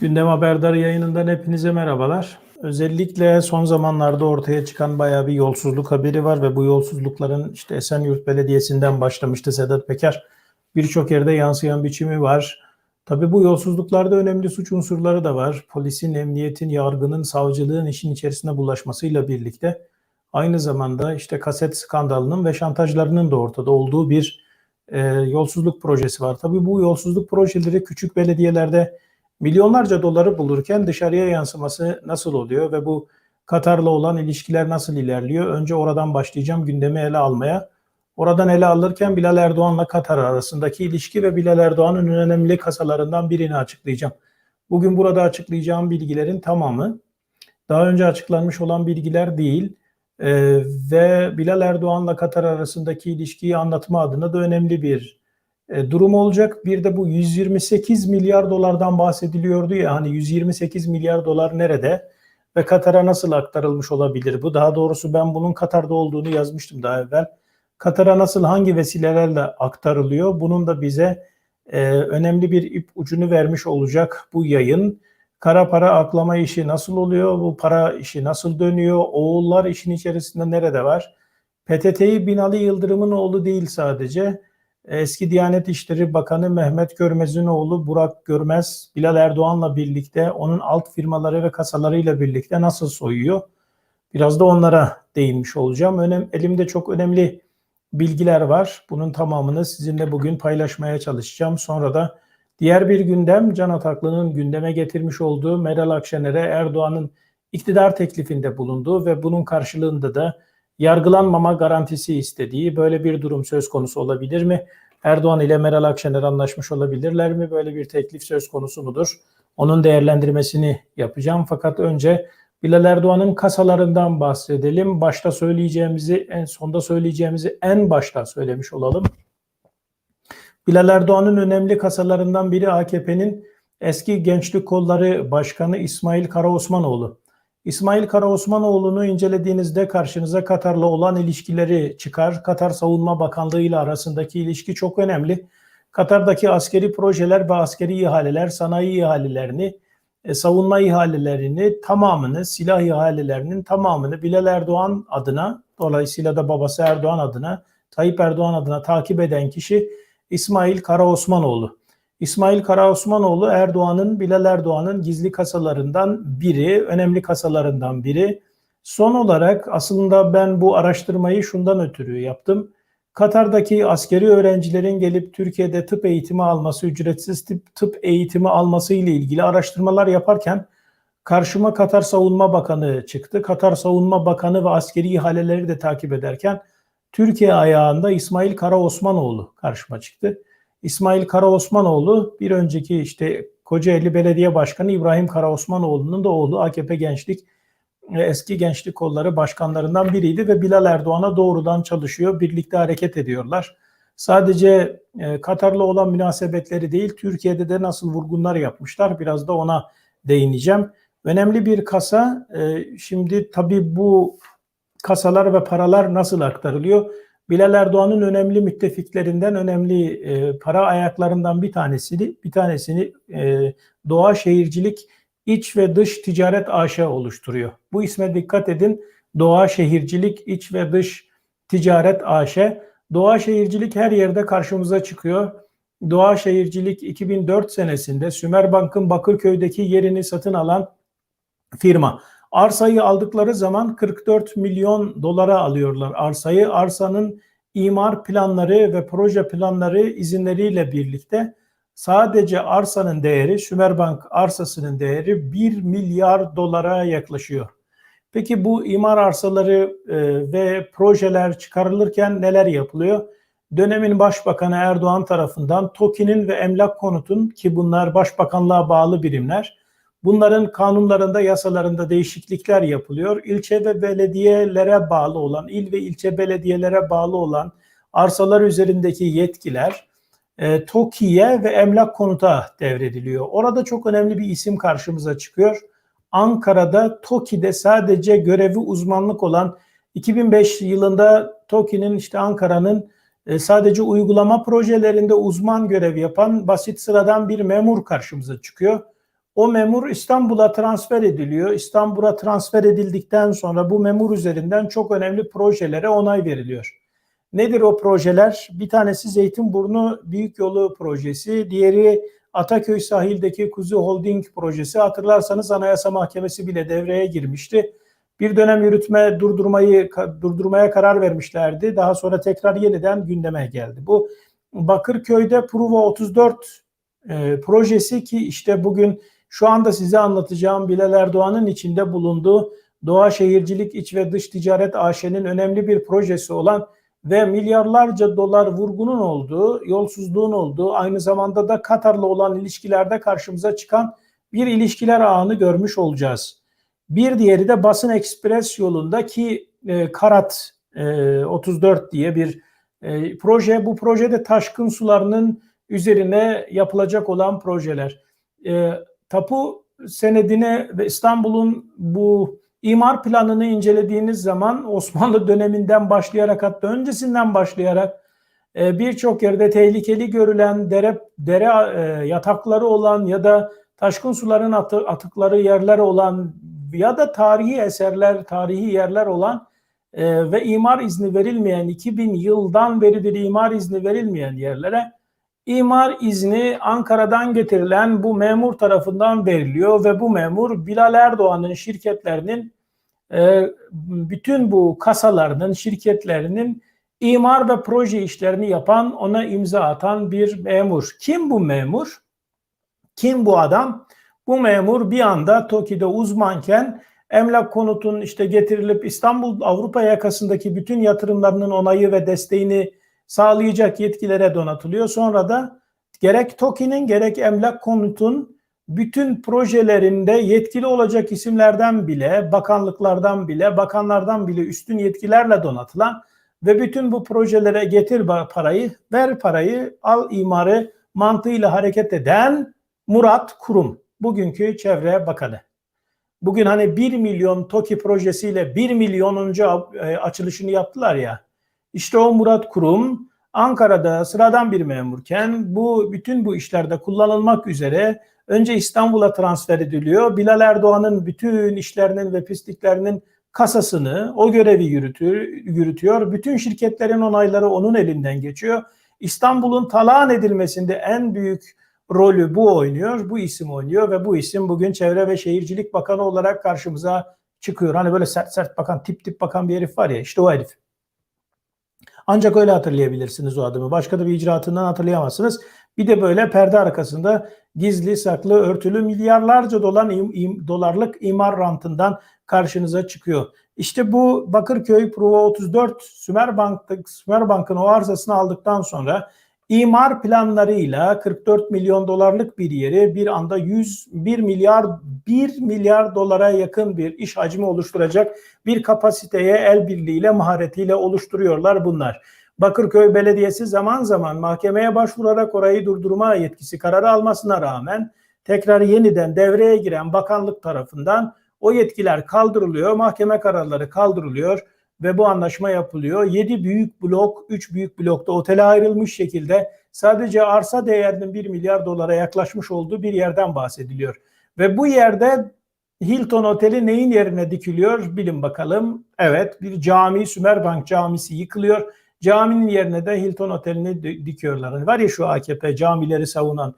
Gündem Haberdar yayınından hepinize merhabalar. Özellikle son zamanlarda ortaya çıkan bayağı bir yolsuzluk haberi var ve bu yolsuzlukların işte Esenyurt Belediyesi'nden başlamıştı Sedat Peker. Birçok yerde yansıyan biçimi var. Tabii bu yolsuzluklarda önemli suç unsurları da var. Polisin, emniyetin, yargının, savcılığın işin içerisine bulaşmasıyla birlikte aynı zamanda işte kaset skandalının ve şantajlarının da ortada olduğu bir e, yolsuzluk projesi var. Tabii bu yolsuzluk projeleri küçük belediyelerde milyonlarca doları bulurken dışarıya yansıması nasıl oluyor ve bu Katar'la olan ilişkiler nasıl ilerliyor? Önce oradan başlayacağım gündemi ele almaya. Oradan ele alırken Bilal Erdoğan'la Katar arasındaki ilişki ve Bilal Erdoğan'ın önemli kasalarından birini açıklayacağım. Bugün burada açıklayacağım bilgilerin tamamı daha önce açıklanmış olan bilgiler değil Ee, ve Bilal Erdoğan'la Katar arasındaki ilişkiyi anlatma adına da önemli bir e, durum olacak. Bir de bu 128 milyar dolardan bahsediliyordu ya hani 128 milyar dolar nerede ve Katar'a nasıl aktarılmış olabilir bu? Daha doğrusu ben bunun Katar'da olduğunu yazmıştım daha evvel. Katar'a nasıl hangi vesilelerle aktarılıyor? Bunun da bize e, önemli bir ip ucunu vermiş olacak bu yayın. Kara para aklama işi nasıl oluyor? Bu para işi nasıl dönüyor? Oğullar işin içerisinde nerede var? PTT'yi Binali Yıldırım'ın oğlu değil sadece. Eski Diyanet İşleri Bakanı Mehmet Görmez'in oğlu Burak Görmez, Bilal Erdoğan'la birlikte onun alt firmaları ve kasalarıyla birlikte nasıl soyuyor? Biraz da onlara değinmiş olacağım. Önem, elimde çok önemli bilgiler var. Bunun tamamını sizinle bugün paylaşmaya çalışacağım. Sonra da diğer bir gündem Can Ataklı'nın gündeme getirmiş olduğu Meral Akşener'e Erdoğan'ın iktidar teklifinde bulunduğu ve bunun karşılığında da yargılanmama garantisi istediği böyle bir durum söz konusu olabilir mi? Erdoğan ile Meral Akşener anlaşmış olabilirler mi? Böyle bir teklif söz konusu mudur? Onun değerlendirmesini yapacağım. Fakat önce Bilal Erdoğan'ın kasalarından bahsedelim. Başta söyleyeceğimizi, en sonda söyleyeceğimizi en başta söylemiş olalım. Bilal Erdoğan'ın önemli kasalarından biri AKP'nin eski Gençlik Kolları Başkanı İsmail Karaosmanoğlu. İsmail Karaosmanoğlu'nu incelediğinizde karşınıza Katar'la olan ilişkileri çıkar. Katar Savunma Bakanlığı ile arasındaki ilişki çok önemli. Katar'daki askeri projeler ve askeri ihaleler, sanayi ihalelerini, e, savunma ihalelerini tamamını, silah ihalelerinin tamamını Bilal Erdoğan adına, dolayısıyla da babası Erdoğan adına, Tayyip Erdoğan adına takip eden kişi İsmail Karaosmanoğlu. İsmail Karaosmanoğlu Erdoğan'ın, Bilal Erdoğan'ın gizli kasalarından biri, önemli kasalarından biri. Son olarak aslında ben bu araştırmayı şundan ötürü yaptım. Katar'daki askeri öğrencilerin gelip Türkiye'de tıp eğitimi alması, ücretsiz tıp, tıp eğitimi alması ile ilgili araştırmalar yaparken karşıma Katar Savunma Bakanı çıktı. Katar Savunma Bakanı ve askeri ihaleleri de takip ederken Türkiye ayağında İsmail Karaosmanoğlu karşıma çıktı. İsmail Karaosmanoğlu bir önceki işte Kocaeli Belediye Başkanı İbrahim Karaosmanoğlu'nun da oğlu AKP Gençlik e, eski gençlik kolları başkanlarından biriydi ve Bilal Erdoğan'a doğrudan çalışıyor. Birlikte hareket ediyorlar. Sadece e, Katar'la olan münasebetleri değil, Türkiye'de de nasıl vurgunlar yapmışlar. Biraz da ona değineceğim. Önemli bir kasa. E, şimdi tabii bu kasalar ve paralar nasıl aktarılıyor? Bilal Erdoğan'ın önemli müttefiklerinden, önemli e, para ayaklarından bir tanesini, bir tanesini e, Doğa Şehircilik İç ve Dış Ticaret AŞ oluşturuyor. Bu isme dikkat edin. Doğa Şehircilik İç ve Dış Ticaret AŞ. Doğa Şehircilik her yerde karşımıza çıkıyor. Doğa Şehircilik 2004 senesinde Sümerbank'ın Bakırköy'deki yerini satın alan firma. Arsayı aldıkları zaman 44 milyon dolara alıyorlar arsayı. Arsanın imar planları ve proje planları izinleriyle birlikte sadece arsanın değeri, Sümerbank arsasının değeri 1 milyar dolara yaklaşıyor. Peki bu imar arsaları e, ve projeler çıkarılırken neler yapılıyor? Dönemin Başbakanı Erdoğan tarafından TOKİ'nin ve Emlak Konut'un ki bunlar Başbakanlığa bağlı birimler Bunların kanunlarında, yasalarında değişiklikler yapılıyor. İlçe ve belediyelere bağlı olan, il ve ilçe belediyelere bağlı olan arsalar üzerindeki yetkiler e, TOKİ'ye ve emlak konuta devrediliyor. Orada çok önemli bir isim karşımıza çıkıyor. Ankara'da TOKİ'de sadece görevi uzmanlık olan 2005 yılında TOKİ'nin işte Ankara'nın e, sadece uygulama projelerinde uzman görev yapan basit sıradan bir memur karşımıza çıkıyor. O memur İstanbul'a transfer ediliyor. İstanbul'a transfer edildikten sonra bu memur üzerinden çok önemli projelere onay veriliyor. Nedir o projeler? Bir tanesi Zeytinburnu Büyük Yolu projesi, diğeri Ataköy sahildeki Kuzu Holding projesi. Hatırlarsanız Anayasa Mahkemesi bile devreye girmişti. Bir dönem yürütme durdurmayı durdurmaya karar vermişlerdi. Daha sonra tekrar yeniden gündeme geldi. Bu Bakırköy'de Pruva 34 e, projesi ki işte bugün şu anda size anlatacağım Bilal Erdoğan'ın içinde bulunduğu Doğa Şehircilik İç ve Dış Ticaret AŞ'nin önemli bir projesi olan ve milyarlarca dolar vurgunun olduğu, yolsuzluğun olduğu, aynı zamanda da Katar'la olan ilişkilerde karşımıza çıkan bir ilişkiler ağını görmüş olacağız. Bir diğeri de Basın Ekspres yolundaki e, Karat e, 34 diye bir e, proje. Bu projede taşkın sularının üzerine yapılacak olan projeler. E, tapu senedine ve İstanbul'un bu imar planını incelediğiniz zaman Osmanlı döneminden başlayarak hatta öncesinden başlayarak e, birçok yerde tehlikeli görülen dere, dere e, yatakları olan ya da taşkın suların atı, atıkları yerler olan ya da tarihi eserler, tarihi yerler olan e, ve imar izni verilmeyen 2000 yıldan beridir imar izni verilmeyen yerlere imar izni Ankara'dan getirilen bu memur tarafından veriliyor ve bu memur Bilal Erdoğan'ın şirketlerinin e, bütün bu kasalarının, şirketlerinin imar ve proje işlerini yapan, ona imza atan bir memur. Kim bu memur? Kim bu adam? Bu memur bir anda TOKİ'de uzmanken emlak konutun işte getirilip İstanbul Avrupa yakasındaki bütün yatırımlarının onayı ve desteğini sağlayacak yetkilere donatılıyor. Sonra da gerek TOKİ'nin gerek emlak konutun bütün projelerinde yetkili olacak isimlerden bile, bakanlıklardan bile, bakanlardan bile üstün yetkilerle donatılan ve bütün bu projelere getir parayı, ver parayı, al imarı mantığıyla hareket eden Murat Kurum, bugünkü Çevre Bakanı. Bugün hani 1 milyon TOKİ projesiyle 1 milyonuncu e, açılışını yaptılar ya. İşte o Murat Kurum Ankara'da sıradan bir memurken bu bütün bu işlerde kullanılmak üzere önce İstanbul'a transfer ediliyor. Bilal Erdoğan'ın bütün işlerinin ve pisliklerinin kasasını o görevi yürütüyor, yürütüyor. Bütün şirketlerin onayları onun elinden geçiyor. İstanbul'un talan edilmesinde en büyük rolü bu oynuyor, bu isim oynuyor ve bu isim bugün Çevre ve Şehircilik Bakanı olarak karşımıza çıkıyor. Hani böyle sert sert bakan, tip tip bakan bir herif var ya işte o herif. Ancak öyle hatırlayabilirsiniz o adımı. Başka da bir icraatından hatırlayamazsınız. Bir de böyle perde arkasında gizli, saklı, örtülü milyarlarca dolar, im, im, dolarlık imar rantından karşınıza çıkıyor. İşte bu Bakırköy Prova 34 Sümerbank Sümerbank'ın o arsasını aldıktan sonra imar planlarıyla 44 milyon dolarlık bir yeri bir anda 101 milyar 1 milyar dolara yakın bir iş hacmi oluşturacak bir kapasiteye el birliğiyle maharetiyle oluşturuyorlar bunlar. Bakırköy Belediyesi zaman zaman mahkemeye başvurarak orayı durdurma yetkisi kararı almasına rağmen tekrar yeniden devreye giren bakanlık tarafından o yetkiler kaldırılıyor, mahkeme kararları kaldırılıyor ve bu anlaşma yapılıyor. 7 büyük blok, 3 büyük blokta otele ayrılmış şekilde sadece arsa değerinin 1 milyar dolara yaklaşmış olduğu bir yerden bahsediliyor. Ve bu yerde Hilton Oteli neyin yerine dikiliyor? Bilin bakalım. Evet bir cami Sümerbank camisi yıkılıyor. Caminin yerine de Hilton Oteli'ni dikiyorlar. Hani var ya şu AKP camileri savunan.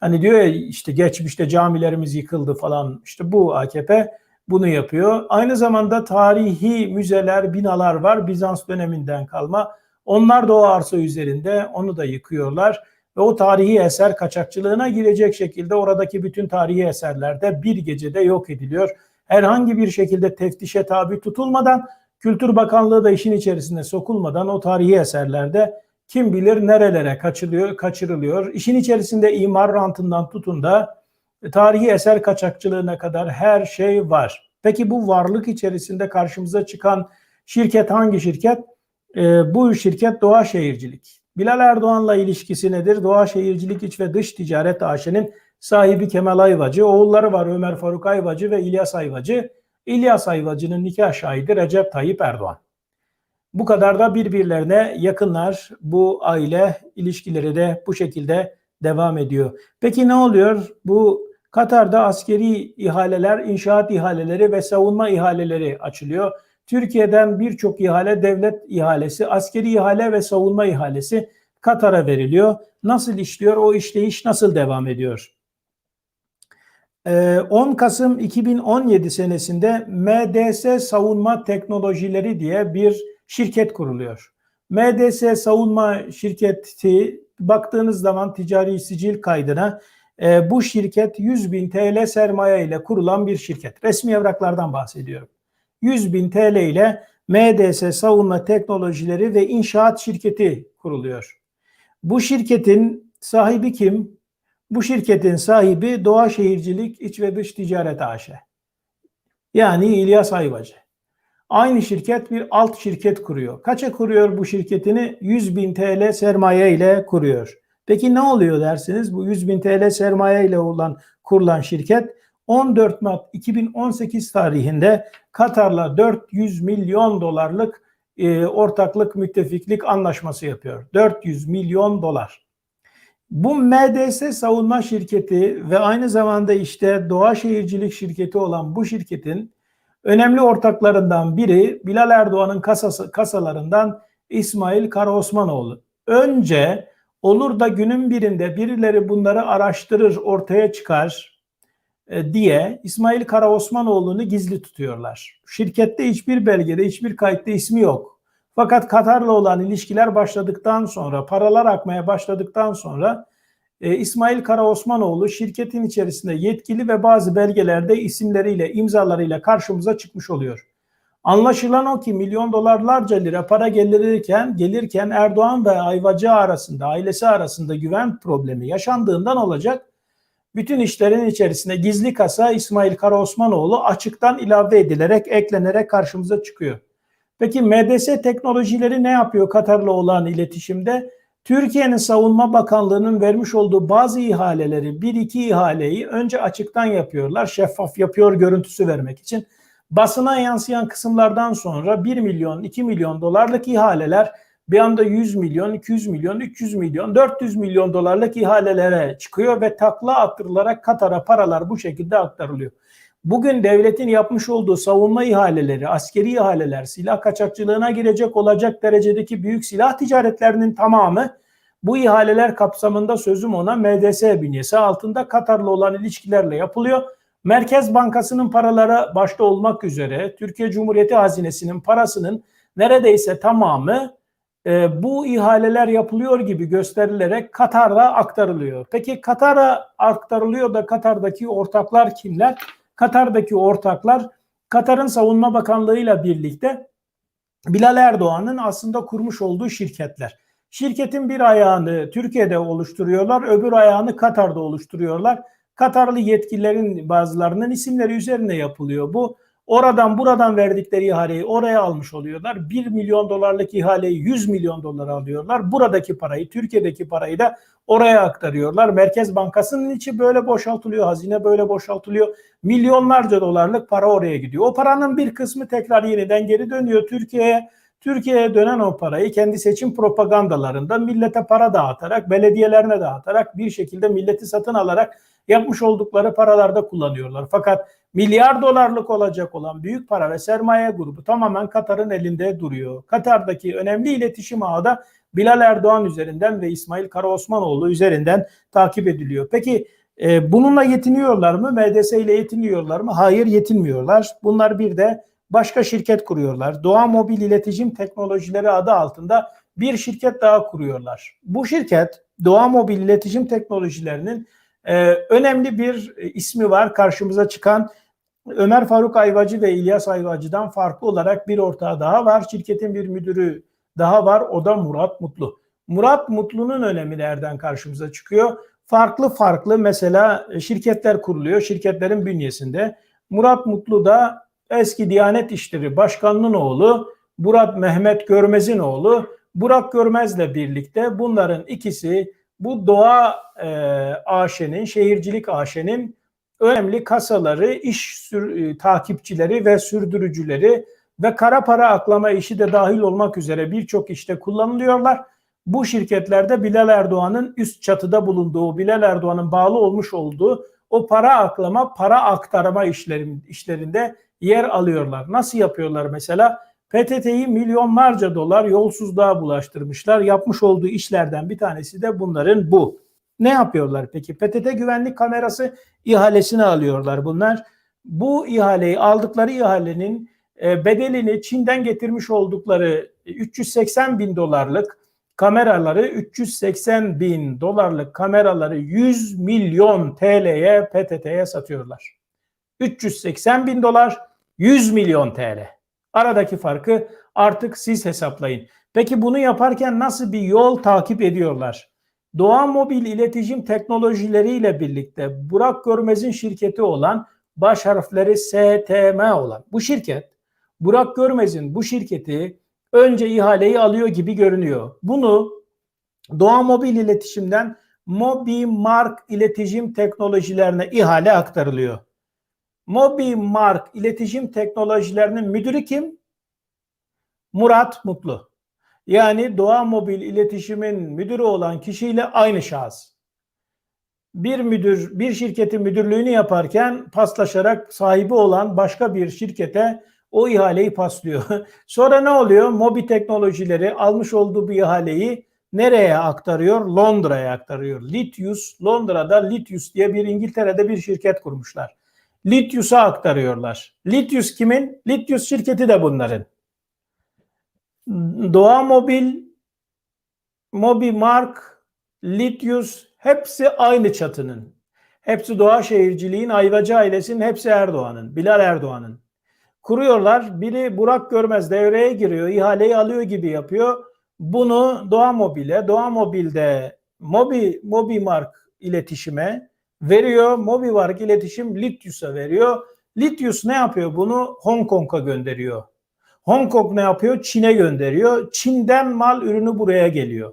Hani diyor ya işte geçmişte camilerimiz yıkıldı falan. İşte bu AKP bunu yapıyor. Aynı zamanda tarihi müzeler, binalar var Bizans döneminden kalma. Onlar da o arsa üzerinde onu da yıkıyorlar ve o tarihi eser kaçakçılığına girecek şekilde oradaki bütün tarihi eserler de bir gecede yok ediliyor. Herhangi bir şekilde teftişe tabi tutulmadan Kültür Bakanlığı da işin içerisine sokulmadan o tarihi eserlerde kim bilir nerelere kaçırılıyor, kaçırılıyor. İşin içerisinde imar rantından tutun da tarihi eser kaçakçılığına kadar her şey var. Peki bu varlık içerisinde karşımıza çıkan şirket hangi şirket? Ee, bu şirket Doğa Şehircilik. Bilal Erdoğan'la ilişkisi nedir? Doğa Şehircilik İç ve Dış Ticaret AŞ'nin sahibi Kemal Ayvacı, oğulları var Ömer Faruk Ayvacı ve İlyas Ayvacı. İlyas Ayvacı'nın nikah şahidi Recep Tayyip Erdoğan. Bu kadar da birbirlerine yakınlar. Bu aile ilişkileri de bu şekilde devam ediyor. Peki ne oluyor? Bu Katar'da askeri ihaleler, inşaat ihaleleri ve savunma ihaleleri açılıyor. Türkiye'den birçok ihale devlet ihalesi, askeri ihale ve savunma ihalesi Katar'a veriliyor. Nasıl işliyor? O işleyiş nasıl devam ediyor? 10 Kasım 2017 senesinde MDS Savunma Teknolojileri diye bir şirket kuruluyor. MDS Savunma Şirketi baktığınız zaman ticari sicil kaydına e, bu şirket 100 bin TL sermaye ile kurulan bir şirket. Resmi evraklardan bahsediyorum. 100 bin TL ile MDS Savunma Teknolojileri ve İnşaat Şirketi kuruluyor. Bu şirketin sahibi kim? Bu şirketin sahibi Doğa Şehircilik İç ve Dış Ticaret AŞ. Yani İlyas Ayvacı. Aynı şirket bir alt şirket kuruyor. Kaça kuruyor bu şirketini? 100 bin TL sermaye ile kuruyor. Peki ne oluyor dersiniz? Bu 100 bin TL sermaye ile olan kurulan şirket 14 Mart 2018 tarihinde Katar'la 400 milyon dolarlık e, ortaklık müttefiklik anlaşması yapıyor. 400 milyon dolar. Bu MDS savunma şirketi ve aynı zamanda işte doğa şehircilik şirketi olan bu şirketin önemli ortaklarından biri Bilal Erdoğan'ın kasası, kasalarından İsmail Karaosmanoğlu. Önce olur da günün birinde birileri bunları araştırır, ortaya çıkar e, diye İsmail Karaosmanoğlu'nu gizli tutuyorlar. Şirkette hiçbir belgede, hiçbir kayıtta ismi yok. Fakat Katar'la olan ilişkiler başladıktan sonra, paralar akmaya başladıktan sonra e, İsmail Karaosmanoğlu şirketin içerisinde yetkili ve bazı belgelerde isimleriyle, imzalarıyla karşımıza çıkmış oluyor. Anlaşılan o ki milyon dolarlarca lira para gelirken gelirken Erdoğan ve Ayvacı arasında, ailesi arasında güven problemi yaşandığından olacak. Bütün işlerin içerisinde gizli kasa İsmail Karaosmanoğlu açıktan ilave edilerek, eklenerek karşımıza çıkıyor. Peki MDS teknolojileri ne yapıyor Katar'la olan iletişimde? Türkiye'nin Savunma Bakanlığı'nın vermiş olduğu bazı ihaleleri, bir iki ihaleyi önce açıktan yapıyorlar. Şeffaf yapıyor görüntüsü vermek için. Basına yansıyan kısımlardan sonra 1 milyon, 2 milyon dolarlık ihaleler bir anda 100 milyon, 200 milyon, 300 milyon, 400 milyon dolarlık ihalelere çıkıyor ve takla attırılarak Katar'a paralar bu şekilde aktarılıyor. Bugün devletin yapmış olduğu savunma ihaleleri, askeri ihaleler, silah kaçakçılığına girecek olacak derecedeki büyük silah ticaretlerinin tamamı bu ihaleler kapsamında sözüm ona MDS bünyesi altında Katar'la olan ilişkilerle yapılıyor. Merkez Bankası'nın paraları başta olmak üzere Türkiye Cumhuriyeti hazinesinin parasının neredeyse tamamı e, bu ihaleler yapılıyor gibi gösterilerek Katar'a aktarılıyor. Peki Katar'a aktarılıyor da Katar'daki ortaklar kimler? Katar'daki ortaklar Katar'ın Savunma Bakanlığı ile birlikte Bilal Erdoğan'ın aslında kurmuş olduğu şirketler. Şirketin bir ayağını Türkiye'de oluşturuyorlar, öbür ayağını Katar'da oluşturuyorlar. Katarlı yetkililerin bazılarının isimleri üzerine yapılıyor bu. Oradan buradan verdikleri ihaleyi oraya almış oluyorlar. 1 milyon dolarlık ihaleyi 100 milyon dolara alıyorlar. Buradaki parayı, Türkiye'deki parayı da oraya aktarıyorlar. Merkez Bankası'nın içi böyle boşaltılıyor, hazine böyle boşaltılıyor. Milyonlarca dolarlık para oraya gidiyor. O paranın bir kısmı tekrar yeniden geri dönüyor Türkiye'ye. Türkiye'ye dönen o parayı kendi seçim propagandalarında millete para dağıtarak, belediyelerine dağıtarak bir şekilde milleti satın alarak yapmış oldukları paralarda kullanıyorlar. Fakat milyar dolarlık olacak olan büyük para ve sermaye grubu tamamen Katar'ın elinde duruyor. Katar'daki önemli iletişim ağı da Bilal Erdoğan üzerinden ve İsmail Karaosmanoğlu üzerinden takip ediliyor. Peki e, bununla yetiniyorlar mı? MDS ile yetiniyorlar mı? Hayır yetinmiyorlar. Bunlar bir de başka şirket kuruyorlar. Doğa Mobil İletişim Teknolojileri adı altında bir şirket daha kuruyorlar. Bu şirket Doğa Mobil İletişim Teknolojilerinin e, önemli bir e, ismi var karşımıza çıkan Ömer Faruk Ayvacı ve İlyas Ayvacı'dan farklı olarak bir ortağı daha var. Şirketin bir müdürü daha var. O da Murat Mutlu. Murat Mutlu'nun önemi nereden karşımıza çıkıyor? Farklı farklı mesela şirketler kuruluyor. Şirketlerin bünyesinde. Murat Mutlu da eski Diyanet İşleri Başkanı'nın oğlu. Murat Mehmet Görmez'in oğlu. Burak Görmez'le birlikte bunların ikisi bu doğa e, AŞ'nin, şehircilik AŞ'nin önemli kasaları, iş sür, e, takipçileri ve sürdürücüleri ve kara para aklama işi de dahil olmak üzere birçok işte kullanılıyorlar. Bu şirketlerde Bilal Erdoğan'ın üst çatıda bulunduğu, Bilal Erdoğan'ın bağlı olmuş olduğu o para aklama, para aktarma işlerin, işlerinde yer alıyorlar. Nasıl yapıyorlar mesela? PTT'yi milyonlarca dolar yolsuzluğa bulaştırmışlar. Yapmış olduğu işlerden bir tanesi de bunların bu. Ne yapıyorlar peki? PTT güvenlik kamerası ihalesini alıyorlar bunlar. Bu ihaleyi aldıkları ihalenin e, bedelini Çin'den getirmiş oldukları 380 bin dolarlık kameraları 380 bin dolarlık kameraları 100 milyon TL'ye PTT'ye satıyorlar. 380 bin dolar 100 milyon TL. Aradaki farkı artık siz hesaplayın. Peki bunu yaparken nasıl bir yol takip ediyorlar? Doğa Mobil İletişim Teknolojileri ile birlikte Burak Görmez'in şirketi olan baş harfleri STM olan bu şirket Burak Görmez'in bu şirketi önce ihaleyi alıyor gibi görünüyor. Bunu Doğa Mobil İletişim'den Mobi Mark İletişim Teknolojilerine ihale aktarılıyor. Mobi Mark İletişim Teknolojilerinin müdürü kim? Murat Mutlu. Yani Doğa Mobil İletişim'in müdürü olan kişiyle aynı şahıs. Bir müdür bir şirketin müdürlüğünü yaparken paslaşarak sahibi olan başka bir şirkete o ihaleyi paslıyor. Sonra ne oluyor? Mobi teknolojileri almış olduğu bu ihaleyi nereye aktarıyor? Londra'ya aktarıyor. Litius, Londra'da Litius diye bir İngiltere'de bir şirket kurmuşlar. Litius'a aktarıyorlar. Litius kimin? Litius şirketi de bunların. Doğa Mobil, Mobi Mark, Litius hepsi aynı çatının. Hepsi Doğa Şehirciliğin, Ayvacı ailesinin, hepsi Erdoğan'ın, Bilal Erdoğan'ın. Kuruyorlar. Biri Burak Görmez devreye giriyor, ihaleyi alıyor gibi yapıyor. Bunu Doğa Mobil'e, Doğa Mobil'de Mobi, Mobi Mark iletişime veriyor. Mobi Mark iletişim Litius'a veriyor. Litius ne yapıyor? Bunu Hong Kong'a gönderiyor. Hong Kong ne yapıyor? Çin'e gönderiyor. Çin'den mal ürünü buraya geliyor.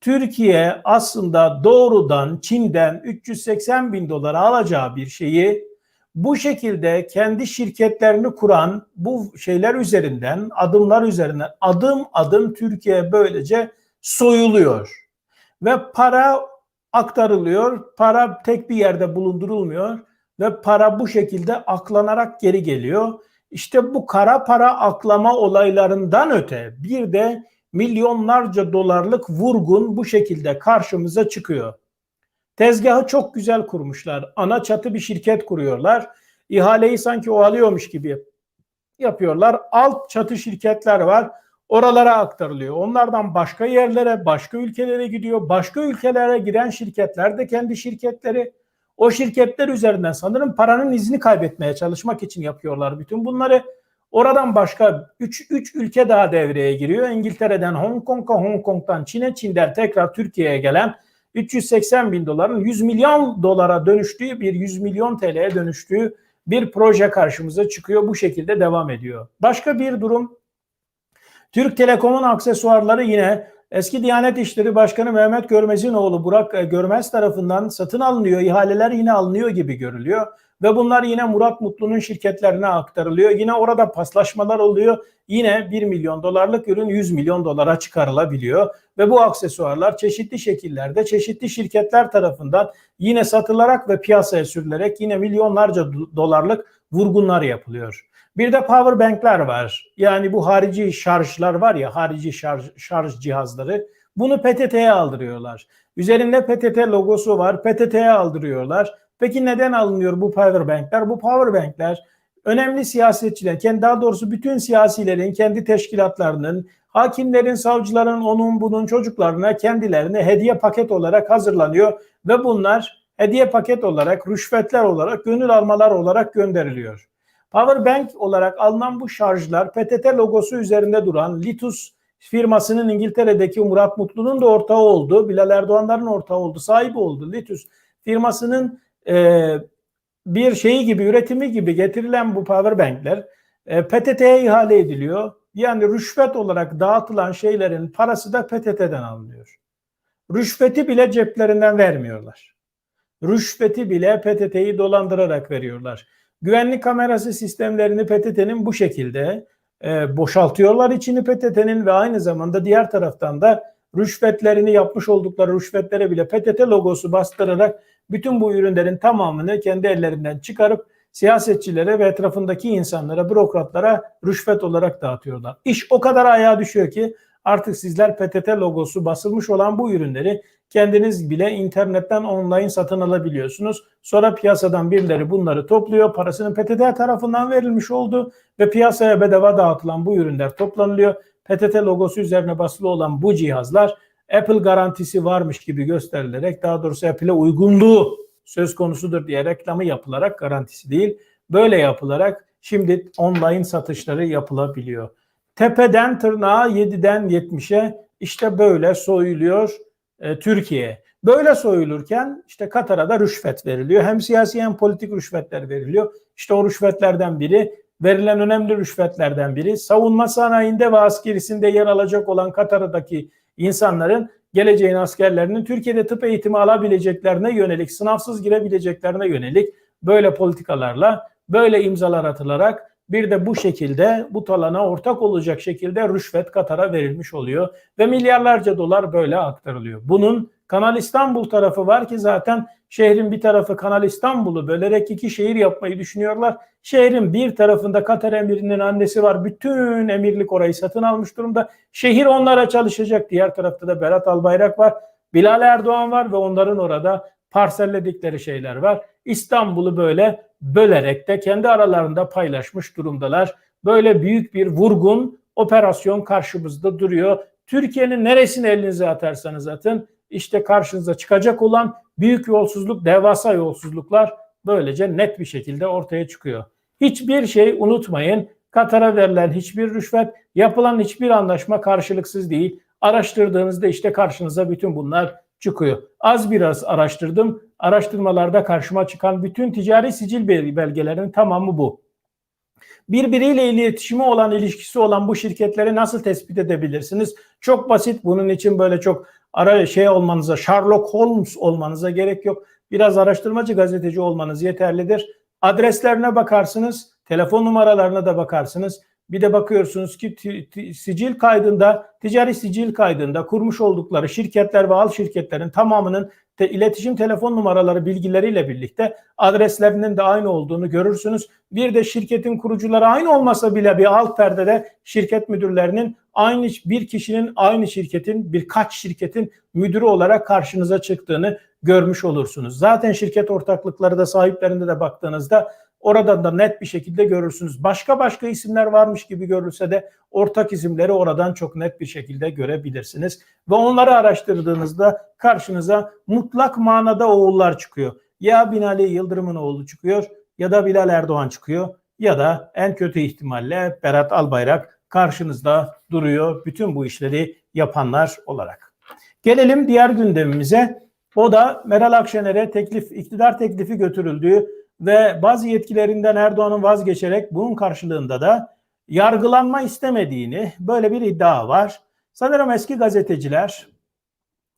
Türkiye aslında doğrudan Çin'den 380 bin dolara alacağı bir şeyi bu şekilde kendi şirketlerini kuran bu şeyler üzerinden adımlar üzerinden adım adım Türkiye böylece soyuluyor. Ve para aktarılıyor. Para tek bir yerde bulundurulmuyor ve para bu şekilde aklanarak geri geliyor. İşte bu kara para aklama olaylarından öte bir de milyonlarca dolarlık vurgun bu şekilde karşımıza çıkıyor. Tezgahı çok güzel kurmuşlar. Ana çatı bir şirket kuruyorlar. İhaleyi sanki o alıyormuş gibi yapıyorlar. Alt çatı şirketler var. Oralara aktarılıyor. Onlardan başka yerlere, başka ülkelere gidiyor. Başka ülkelere giren şirketler de kendi şirketleri. O şirketler üzerinden sanırım paranın izini kaybetmeye çalışmak için yapıyorlar bütün bunları. Oradan başka 3 3 ülke daha devreye giriyor. İngiltere'den Hong Kong'a, Hong Kong'dan Çin'e, Çin'den tekrar Türkiye'ye gelen 380 bin doların 100 milyon dolara dönüştüğü bir 100 milyon TL'ye dönüştüğü bir proje karşımıza çıkıyor. Bu şekilde devam ediyor. Başka bir durum Türk Telekom'un aksesuarları yine eski Diyanet İşleri Başkanı Mehmet Görmez'in oğlu Burak Görmez tarafından satın alınıyor. İhaleler yine alınıyor gibi görülüyor. Ve bunlar yine Murat Mutlu'nun şirketlerine aktarılıyor. Yine orada paslaşmalar oluyor. Yine 1 milyon dolarlık ürün 100 milyon dolara çıkarılabiliyor. Ve bu aksesuarlar çeşitli şekillerde çeşitli şirketler tarafından yine satılarak ve piyasaya sürülerek yine milyonlarca dolarlık vurgunlar yapılıyor. Bir de power bankler var. Yani bu harici şarjlar var ya harici şarj, şarj cihazları. Bunu PTT'ye aldırıyorlar. Üzerinde PTT logosu var. PTT'ye aldırıyorlar. Peki neden alınıyor bu power bankler? Bu power bankler önemli siyasetçiler, kendi daha doğrusu bütün siyasilerin kendi teşkilatlarının, hakimlerin, savcıların, onun bunun çocuklarına kendilerine hediye paket olarak hazırlanıyor ve bunlar hediye paket olarak, rüşvetler olarak, gönül almalar olarak gönderiliyor. Power bank olarak alınan bu şarjlar PTT logosu üzerinde duran Litus firmasının İngiltere'deki Murat Mutlu'nun da ortağı oldu. Bilal Erdoğan'ların ortağı oldu, sahibi oldu. Litus firmasının e, bir şeyi gibi, üretimi gibi getirilen bu power bankler e, PTT'ye ihale ediliyor. Yani rüşvet olarak dağıtılan şeylerin parası da PTT'den alınıyor. Rüşveti bile ceplerinden vermiyorlar. Rüşveti bile PTT'yi dolandırarak veriyorlar. Güvenlik kamerası sistemlerini PTT'nin bu şekilde e, boşaltıyorlar içini PTT'nin ve aynı zamanda diğer taraftan da rüşvetlerini yapmış oldukları rüşvetlere bile PTT logosu bastırarak bütün bu ürünlerin tamamını kendi ellerinden çıkarıp siyasetçilere ve etrafındaki insanlara, bürokratlara rüşvet olarak dağıtıyorlar. İş o kadar ayağa düşüyor ki artık sizler PTT logosu basılmış olan bu ürünleri kendiniz bile internetten online satın alabiliyorsunuz. Sonra piyasadan birileri bunları topluyor. Parasının PTT tarafından verilmiş oldu ve piyasaya bedava dağıtılan bu ürünler toplanılıyor. PTT logosu üzerine basılı olan bu cihazlar Apple garantisi varmış gibi gösterilerek daha doğrusu Apple'e uygunluğu söz konusudur diye reklamı yapılarak garantisi değil böyle yapılarak şimdi online satışları yapılabiliyor. Tepeden tırnağa 7'den 70'e işte böyle soyuluyor e, Türkiye. Böyle soyulurken işte Katar'a da rüşvet veriliyor. Hem siyasi hem politik rüşvetler veriliyor. İşte o rüşvetlerden biri verilen önemli rüşvetlerden biri savunma sanayinde ve askerisinde yer alacak olan Katar'daki insanların geleceğin askerlerinin Türkiye'de tıp eğitimi alabileceklerine yönelik, sınavsız girebileceklerine yönelik böyle politikalarla, böyle imzalar atılarak bir de bu şekilde bu talana ortak olacak şekilde rüşvet Katar'a verilmiş oluyor ve milyarlarca dolar böyle aktarılıyor. Bunun Kanal İstanbul tarafı var ki zaten şehrin bir tarafı Kanal İstanbul'u bölerek iki şehir yapmayı düşünüyorlar. Şehrin bir tarafında Katar emirinin annesi var. Bütün emirlik orayı satın almış durumda. Şehir onlara çalışacak. Diğer tarafta da Berat Albayrak var. Bilal Erdoğan var ve onların orada parselledikleri şeyler var. İstanbul'u böyle bölerek de kendi aralarında paylaşmış durumdalar. Böyle büyük bir vurgun operasyon karşımızda duruyor. Türkiye'nin neresine elinize atarsanız atın işte karşınıza çıkacak olan büyük yolsuzluk, devasa yolsuzluklar böylece net bir şekilde ortaya çıkıyor. Hiçbir şey unutmayın. Katar'a verilen hiçbir rüşvet, yapılan hiçbir anlaşma karşılıksız değil. Araştırdığınızda işte karşınıza bütün bunlar çıkıyor. Az biraz araştırdım. Araştırmalarda karşıma çıkan bütün ticari sicil belgelerinin tamamı bu. Birbiriyle iletişimi olan, ilişkisi olan bu şirketleri nasıl tespit edebilirsiniz? Çok basit. Bunun için böyle çok ara şey olmanıza, Sherlock Holmes olmanıza gerek yok. Biraz araştırmacı gazeteci olmanız yeterlidir. Adreslerine bakarsınız, telefon numaralarına da bakarsınız. Bir de bakıyorsunuz ki sicil kaydında, ticari sicil kaydında kurmuş oldukları şirketler ve al şirketlerin tamamının te, iletişim telefon numaraları bilgileriyle birlikte adreslerinin de aynı olduğunu görürsünüz. Bir de şirketin kurucuları aynı olmasa bile bir alt perdede şirket müdürlerinin aynı bir kişinin aynı şirketin birkaç şirketin müdürü olarak karşınıza çıktığını görmüş olursunuz. Zaten şirket ortaklıkları da sahiplerinde de baktığınızda oradan da net bir şekilde görürsünüz. Başka başka isimler varmış gibi görülse de ortak isimleri oradan çok net bir şekilde görebilirsiniz. Ve onları araştırdığınızda karşınıza mutlak manada oğullar çıkıyor. Ya Binali Yıldırım'ın oğlu çıkıyor ya da Bilal Erdoğan çıkıyor ya da en kötü ihtimalle Berat Albayrak karşınızda duruyor bütün bu işleri yapanlar olarak. Gelelim diğer gündemimize. O da Meral Akşener'e teklif, iktidar teklifi götürüldüğü ve bazı yetkilerinden Erdoğan'ın vazgeçerek bunun karşılığında da yargılanma istemediğini böyle bir iddia var. Sanırım eski gazeteciler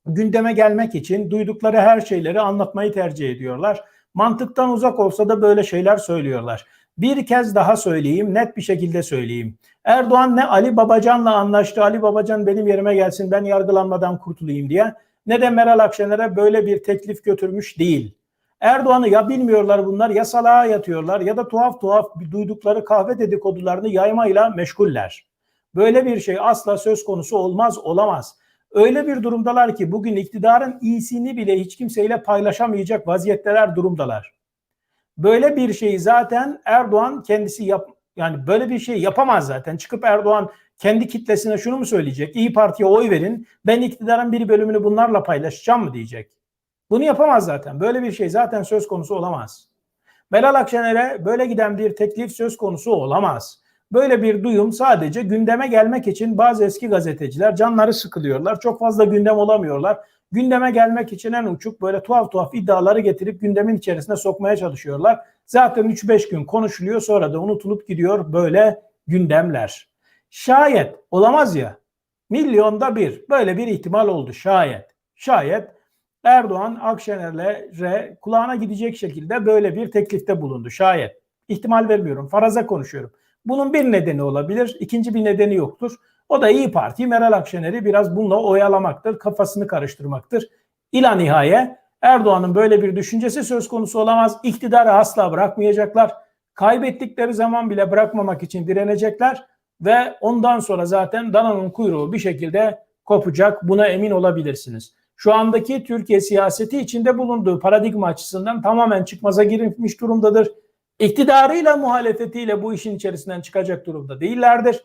gündeme gelmek için duydukları her şeyleri anlatmayı tercih ediyorlar. Mantıktan uzak olsa da böyle şeyler söylüyorlar. Bir kez daha söyleyeyim, net bir şekilde söyleyeyim. Erdoğan ne Ali Babacan'la anlaştı, Ali Babacan benim yerime gelsin ben yargılanmadan kurtulayım diye ne de Meral Akşener'e böyle bir teklif götürmüş değil. Erdoğan'ı ya bilmiyorlar bunlar ya salağa yatıyorlar ya da tuhaf tuhaf duydukları kahve dedikodularını yaymayla meşguller. Böyle bir şey asla söz konusu olmaz olamaz. Öyle bir durumdalar ki bugün iktidarın iyisini bile hiç kimseyle paylaşamayacak vaziyetteler durumdalar. Böyle bir şeyi zaten Erdoğan kendisi yap yani böyle bir şey yapamaz zaten. Çıkıp Erdoğan kendi kitlesine şunu mu söyleyecek? İyi Parti'ye oy verin. Ben iktidarın bir bölümünü bunlarla paylaşacağım mı diyecek. Bunu yapamaz zaten. Böyle bir şey zaten söz konusu olamaz. Meral Akşener'e böyle giden bir teklif söz konusu olamaz. Böyle bir duyum sadece gündeme gelmek için bazı eski gazeteciler canları sıkılıyorlar. Çok fazla gündem olamıyorlar. Gündeme gelmek için en uçuk böyle tuhaf tuhaf iddiaları getirip gündemin içerisine sokmaya çalışıyorlar. Zaten 3-5 gün konuşuluyor sonra da unutulup gidiyor böyle gündemler. Şayet olamaz ya milyonda bir böyle bir ihtimal oldu şayet. Şayet Erdoğan Akşener'le kulağına gidecek şekilde böyle bir teklifte bulundu şayet. İhtimal vermiyorum faraza konuşuyorum. Bunun bir nedeni olabilir ikinci bir nedeni yoktur. O da İyi Parti Meral Akşener'i biraz bununla oyalamaktır kafasını karıştırmaktır. İla nihaye Erdoğan'ın böyle bir düşüncesi söz konusu olamaz. İktidarı asla bırakmayacaklar. Kaybettikleri zaman bile bırakmamak için direnecekler ve ondan sonra zaten dananın kuyruğu bir şekilde kopacak. Buna emin olabilirsiniz. Şu andaki Türkiye siyaseti içinde bulunduğu paradigma açısından tamamen çıkmaza girilmiş durumdadır. İktidarıyla muhalefetiyle bu işin içerisinden çıkacak durumda değillerdir.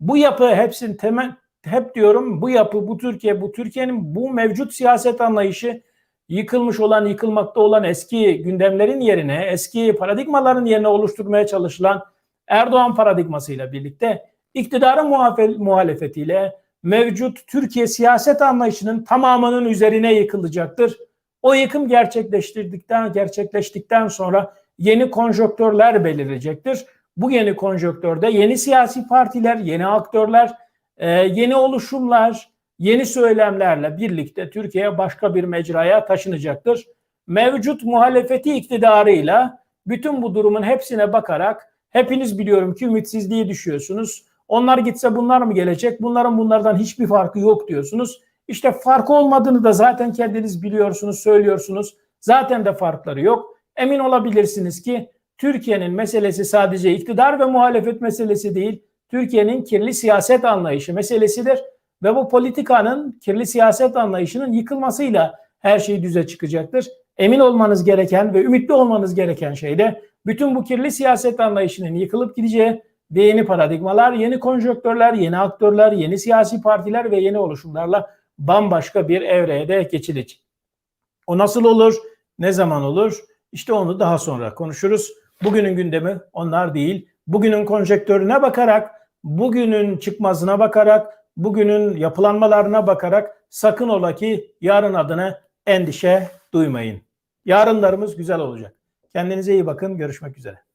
Bu yapı hepsinin temel hep diyorum bu yapı bu Türkiye bu Türkiye'nin bu mevcut siyaset anlayışı yıkılmış olan yıkılmakta olan eski gündemlerin yerine eski paradigmaların yerine oluşturmaya çalışılan Erdoğan paradigmasıyla birlikte iktidarın muhalefetiyle mevcut Türkiye siyaset anlayışının tamamının üzerine yıkılacaktır. O yıkım gerçekleştirdikten gerçekleştikten sonra yeni konjonktörler belirecektir. Bu yeni konjonktörde yeni siyasi partiler, yeni aktörler, e, yeni oluşumlar, yeni söylemlerle birlikte Türkiye başka bir mecraya taşınacaktır. Mevcut muhalefeti iktidarıyla bütün bu durumun hepsine bakarak hepiniz biliyorum ki ümitsizliğe düşüyorsunuz. Onlar gitse bunlar mı gelecek? Bunların bunlardan hiçbir farkı yok diyorsunuz. İşte farkı olmadığını da zaten kendiniz biliyorsunuz, söylüyorsunuz. Zaten de farkları yok. Emin olabilirsiniz ki Türkiye'nin meselesi sadece iktidar ve muhalefet meselesi değil, Türkiye'nin kirli siyaset anlayışı meselesidir ve bu politikanın kirli siyaset anlayışının yıkılmasıyla her şey düze çıkacaktır. Emin olmanız gereken ve ümitli olmanız gereken şey de bütün bu kirli siyaset anlayışının yıkılıp gideceği ve yeni paradigmalar, yeni konjonktörler, yeni aktörler, yeni siyasi partiler ve yeni oluşumlarla bambaşka bir evreye de geçilecek. O nasıl olur? Ne zaman olur? İşte onu daha sonra konuşuruz. Bugünün gündemi onlar değil. Bugünün konjektörüne bakarak, bugünün çıkmazına bakarak, bugünün yapılanmalarına bakarak sakın ola ki yarın adına endişe duymayın. Yarınlarımız güzel olacak. Kendinize iyi bakın. Görüşmek üzere.